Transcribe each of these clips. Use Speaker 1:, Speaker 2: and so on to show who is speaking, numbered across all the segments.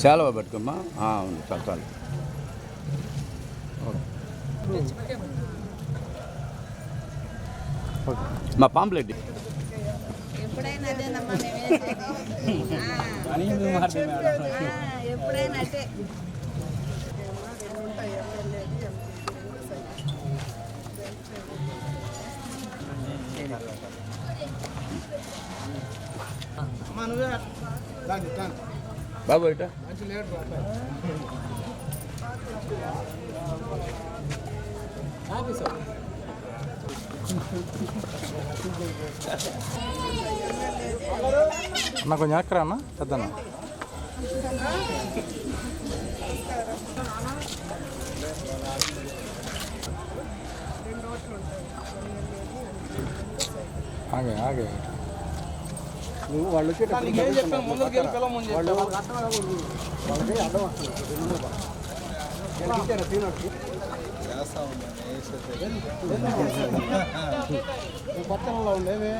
Speaker 1: చాలా పట్టుకోమ్మా? ఆ, అవును చాలు చాలు. మా పాంప్లెట్
Speaker 2: ఎప్పుడైనా
Speaker 1: బాబు ఇట.
Speaker 3: అన్న కొంచెం ఎక్కరా అన్న? పెద్దన్న ఆగే ఆగే.
Speaker 4: నువ్వు వాళ్ళు వచ్చేటప్పుడు వాళ్ళకి అడ్డం వస్తుంది తినొచ్చు పట్టణంలో ఉండేవి?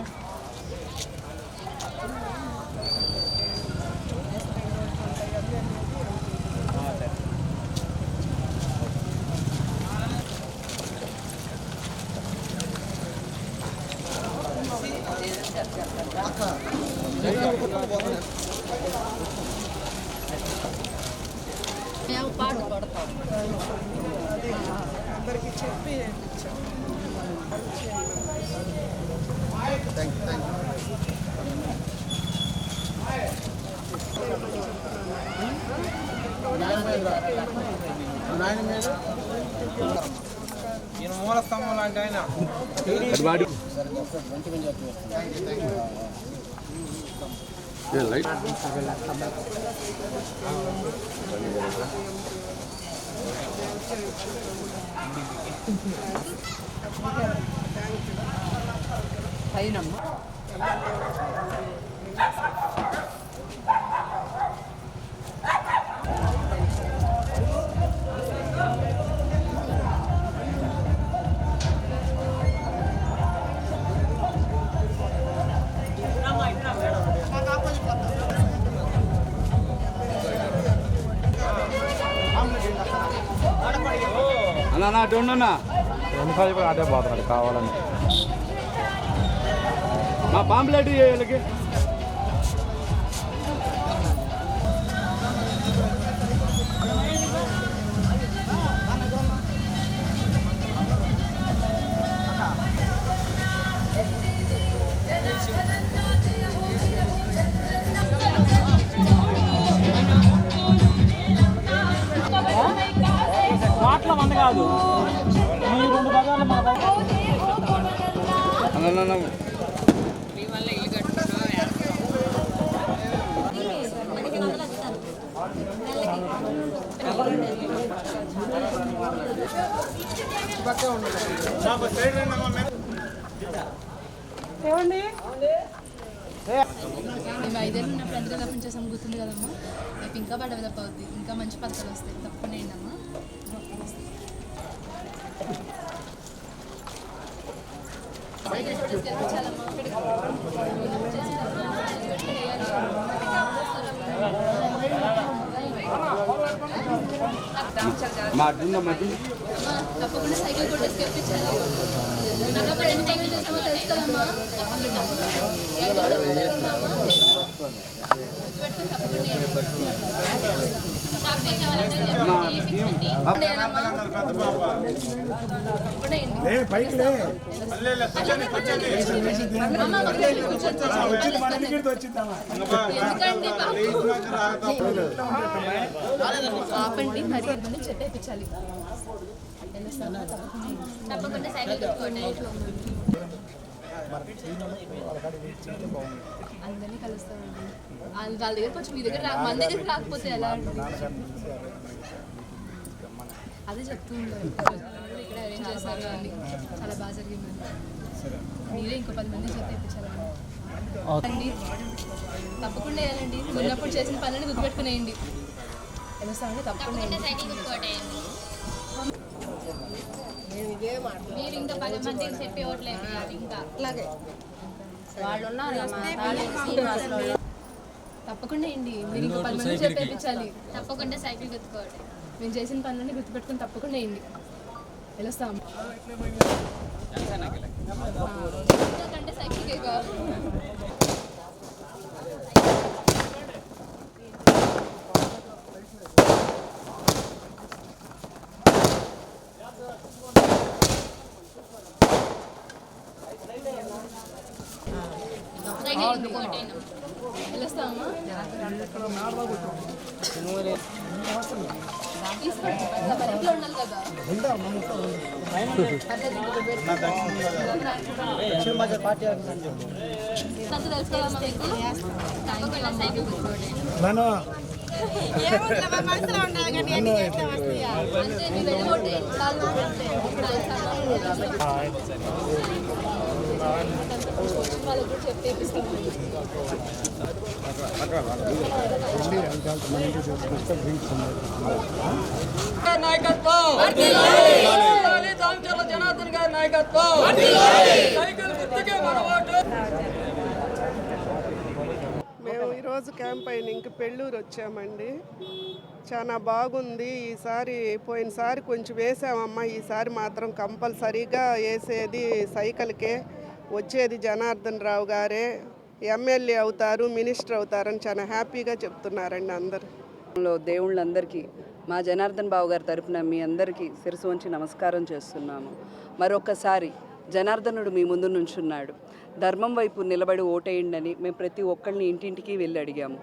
Speaker 2: మేము పాట పడతాం
Speaker 4: నాయన మీద
Speaker 5: ఈయన మూల స్తంభం లాంటి ఆయన
Speaker 1: వాడు ఏ, Yeah, light. పైన అటు ఉండన్నా
Speaker 3: ఎన్నిసార్లు చెప్పినా అటే పోతున్నాడు కావాలని.
Speaker 1: మా పాంప్లెట్ వీళ్ళకి.
Speaker 5: కాదు. ఈ రెండు పదాలు మన.
Speaker 6: మేము ఐదేళ్ళు ఉన్నప్పుడు ఎంత చేసాం గుర్తుంది కదమ్మా. రేపు ఇంకా డెవలప్ అవుద్ది ఇంకా మంచి పథకాలు వస్తాయి. తప్పకుండా ఏంటమ్మా తప్పకుండా సైకిల్ కొట్టేసి తెప్పించాలి నాకు అప్పుడు ఎన్ని సైకిల్ చేస్తామో తెలుసు కదమ్మా తప్పకుండా ఆపండి మరి ఇవన్నీ తప్పకుండా సైకిల్ కొట్టుకోండి అందరినీ కలుస్తామండి. వాళ్ళ దగ్గర కొంచెం మీ దగ్గర మన దగ్గరికి రాకపోతే ఎలా అండి అదే చెప్తూ ఉంటారు. ఇక్కడ అరేంజ్ చేస్తారు అన్ని చాలా బాగా జరిగిందండి. మీరే ఇంకో పది మంది చేత ఇప్పించాలండి. తప్పకుండా వేయాలండి. ఉన్నప్పుడు చేసిన పనులని గుర్తుపెట్టుకునేయండి. తెలుస్తామండి తప్పకుండా వేయండి. మీరు ఇంకా పది మందికి చెప్పి ఓట్లేదు ఇంకా.
Speaker 2: అలాగే.
Speaker 6: వాళ్ళు ఉన్నారు తప్పకుండా ఏంటి మీరు ఇంకో పది మంది చెప్పేపించాలి.
Speaker 7: తప్పకుండా సైకిల్ గుర్తుకోవడం
Speaker 6: మేము చేసిన పనులన్నీ గుర్తుపెట్టుకుని తప్పకుండా ఏంటి వెళ్ళొస్తాం
Speaker 7: అంటే సైకిల్ సైకిల్ గుర్తుకోవటం
Speaker 6: ఉండాలి కదా సంత తెలుసుకోవాలమ్మా మీకు
Speaker 7: తప్పకుండా సైకిల్ గుర్తుకోవడం
Speaker 8: మేము ఈరోజు క్యాంప్ అయిన ఇంక పెళ్ళూరు వచ్చామండి. చాలా బాగుంది. ఈసారి పోయినసారి కొంచెం వేసామమ్మా. ఈసారి మాత్రం కంపల్సరీగా వేసేది సైకిల్కే. వచ్చేది జనార్దన్ రావు గారే. ఎమ్మెల్యే అవుతారు మినిస్టర్ అవుతారని చాలా హ్యాపీగా చెప్తున్నారండి అందరు.
Speaker 2: దేవుళ్ళందరికీ మా జనార్దన్ బాబు గారి తరపున మీ అందరికీ శిరసు వంచి నమస్కారం చేస్తున్నాము మరొకసారి జనార్దనుడు మీ ముందు నుంచున్నాడు. ధర్మం వైపు నిలబడి ఓటేయండి మేము ప్రతి ఒక్కరిని ఇంటింటికి వెళ్ళి అడిగాము.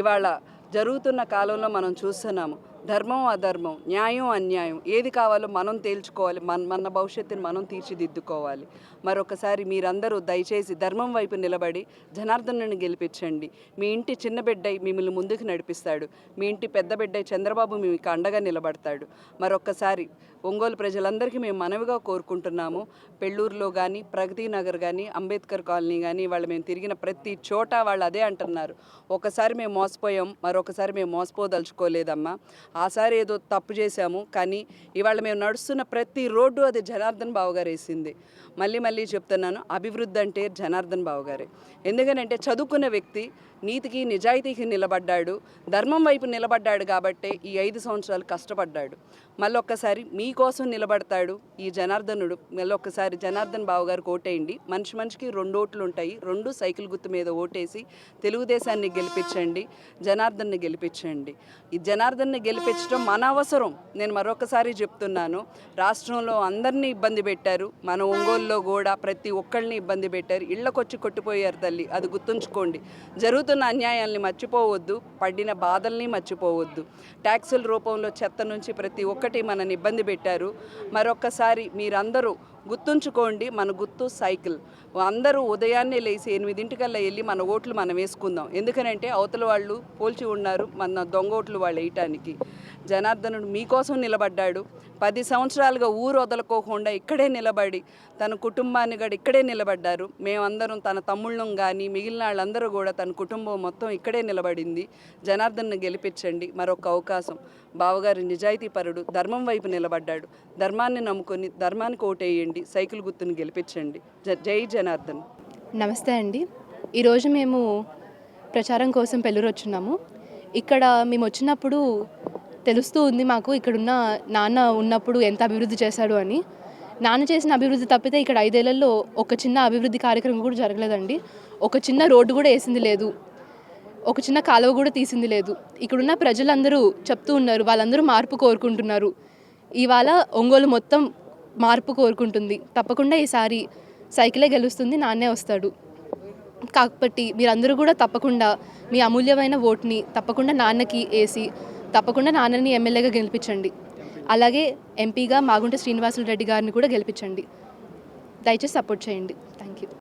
Speaker 2: ఇవాళ జరుగుతున్న కాలంలో మనం చూస్తున్నాము. ధర్మం అధర్మం న్యాయం అన్యాయం ఏది కావాలో మనం తేల్చుకోవాలి మన మన భవిష్యత్తుని మనం తీర్చిదిద్దుకోవాలి. మరొకసారి మీరందరూ దయచేసి ధర్మం వైపు నిలబడి జనార్దనుని గెలిపించండి. మీ ఇంటి చిన్న బిడ్డై మిమ్మల్ని ముందుకు నడిపిస్తాడు. మీ ఇంటి పెద్ద బిడ్డై చంద్రబాబు మీకు అండగా నిలబడతాడు. మరొకసారి ఒంగోలు ప్రజలందరికీ మేము మనవిగా కోరుకుంటున్నాము. పెళ్ళూరులో కానీ ప్రగతి నగర్ కానీ అంబేద్కర్ కాలనీ కానీ వాళ్ళు మేము తిరిగిన ప్రతి చోట వాళ్ళు అదే అంటున్నారు. ఒకసారి మేము మోసపోయాం మరొకసారి మేము మోసపోదలుచుకోలేదమ్మా. ఆసారి ఏదో తప్పు చేశాము కానీ ఇవాళ మేము నడుస్తున్న ప్రతి రోడ్డు అది జనార్దన్ బాబు గారు వేసింది. మళ్ళీ మళ్ళీ చెప్తున్నాను అభివృద్ధి అంటే జనార్దన్ బాబు గారే. ఎందుకనంటే చదువుకున్న వ్యక్తి నీతికి నిజాయితీకి నిలబడ్డాడు ధర్మం వైపు నిలబడ్డాడు కాబట్టే ఈ ఐదు సంవత్సరాలు కష్టపడ్డాడు. మళ్ళొక్కసారి మీకోసం నిలబడతాడు ఈ జనార్దనుడు. మళ్ళొక్కసారి జనార్దన్ బాబు గారికి ఓటేయండి మనిషి మనిషికి రెండు ఓట్లు ఉంటాయి రెండు సైకిల్ గుర్తు మీద ఓటేసి తెలుగుదేశాన్ని గెలిపించండి జనార్దన్ని గెలిపించండి. ఈ జనార్దన్ని గెలిపించడం మన అవసరం. నేను మరొకసారి చెప్తున్నాను. రాష్ట్రంలో అందరినీ ఇబ్బంది పెట్టారు. మన ఒంగోలులో కూడా ప్రతి ఒక్కళ్ళని ఇబ్బంది పెట్టారు. ఇళ్ళకొచ్చి కొట్టిపోయారు తల్లి. అది గుర్తుంచుకోండి. జరుగుతున్న అన్యాయాల్ని మర్చిపోవద్దు. పడిన బాధల్ని మర్చిపోవద్దు. ట్యాక్సుల రూపంలో చెత్త నుంచి ప్రతి ఒక్క ఒక్కటి మనని ఇబ్బంది పెట్టారు. మరొక్కసారి మీరందరూ గుర్తుంచుకోండి మన గుర్తు సైకిల్. అందరూ ఉదయాన్నే లేచి ఎనిమిదింటికల్లా వెళ్ళి మన ఓట్లు మనం వేసుకుందాం. ఎందుకనంటే అవతల వాళ్ళు పోల్చి ఉన్నారు మన దొంగ ఓట్లు వాళ్ళు వేయటానికి. జనార్దనుడు మీకోసం నిలబడ్డాడు. పది సంవత్సరాలుగా ఊరు వదలుకోకుండా ఇక్కడే నిలబడి తన కుటుంబాన్ని కూడా ఇక్కడే నిలబడ్డారు. మేమందరం తన తమ్ముళ్ళం కానీ మిగిలిన వాళ్ళందరూ కూడా తన కుటుంబం మొత్తం ఇక్కడే నిలబడింది. జనార్దన్ను గెలిపించండి. మరొక అవకాశం. బావగారి నిజాయితీపరుడు ధర్మం వైపు నిలబడ్డాడు. ధర్మాన్ని నమ్ముకొని ధర్మానికి ఓటేయండి. సైకిల్ గుర్తుని గెలిపించండి. జ- జై జనార్దన్.
Speaker 6: నమస్తే అండి. ఈరోజు మేము ప్రచారం కోసం పెళ్ళూరు వచ్చున్నాము ఇక్కడ మేము వచ్చినప్పుడు తెలుస్తూ ఉంది మాకు ఇక్కడున్న నాన్న ఉన్నప్పుడు ఎంత అభివృద్ధి చేశాడు అని. నాన్న చేసిన అభివృద్ధి తప్పితే ఇక్కడ ఐదేళ్ళలో ఒక చిన్న అభివృద్ధి కార్యక్రమం కూడా జరగలేదండి. ఒక చిన్న రోడ్డు కూడా వేసింది లేదు. ఒక చిన్న కాలువ కూడా తీసింది లేదు. ఇక్కడున్న ప్రజలందరూ చెప్తూ ఉన్నారు వాళ్ళందరూ మార్పు కోరుకుంటున్నారు. ఇవాళ ఒంగోలు మొత్తం మార్పు కోరుకుంటుంది. తప్పకుండా ఈసారి సైకిలే గెలుస్తుంది నాన్నే వస్తాడు. కాబట్టి మీరందరూ కూడా తప్పకుండా మీ అమూల్యమైన ఓట్ని తప్పకుండా నాన్నకి వేసి తప్పకుండా నాన్నని ఎమ్మెల్యేగా గెలిపించండి. అలాగే ఎంపీగా మాగుంట శ్రీనివాసులు రెడ్డి గారిని కూడా గెలిపించండి. దయచేసి సపోర్ట్ చేయండి.